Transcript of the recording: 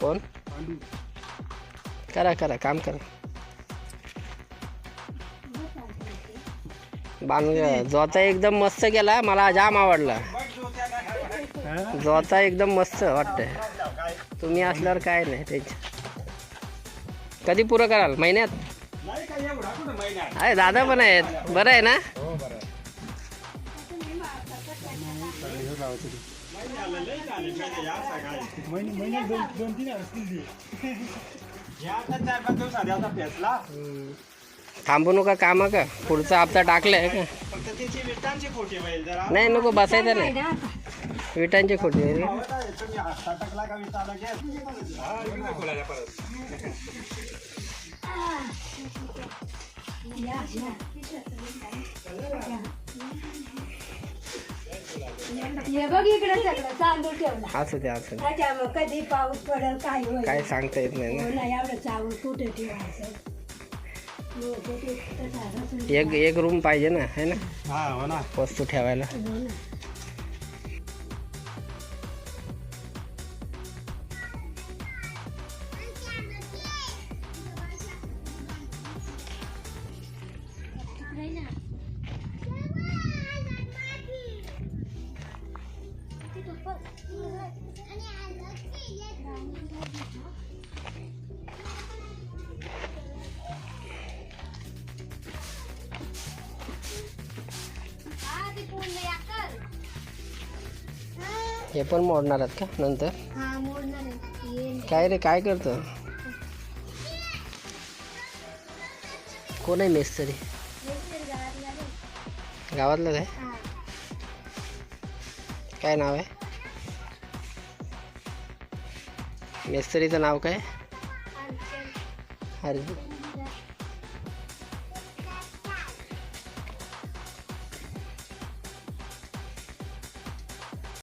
कोण? पांडू. करा करा काम करा. बांध जोता एकदम मस्त केला मला जाम आवडला. जोता एकदम मस्त वाटतंय. तुम्ही असल्यावर काय नाही त्याची कधी पुरं कराल? महिन्यात? आहे दादा पण आहेत. बरं आहे ना? लावायचं ते. महिने दोन तीन थांबू नका कामं का? पुढचा हप्ता टाकलाय का? खोटी नाही, नको, बसायचं नाही. विटांची खोटी का विटा हा, बघ इकडे सगळं ठेवला. असू द्या असू द्या कधी पाऊस पडेल काय होईल. काय सांगता येत नाही ना. हो ना एवढं चावल कुठे ठेवायचं? हो, एक एक रूम पाहिजे ना है ना? हा हो ना. वस्तू ठेवायला. हो ना. हे पण मोडणार आहेत का नंतर. काय रे काय करतं? कोण आहे मेस्त्री गावातला रे. गावातलंच आहे? हा. काय नाव आहे? मेस्त्रीचं नाव काय? अरे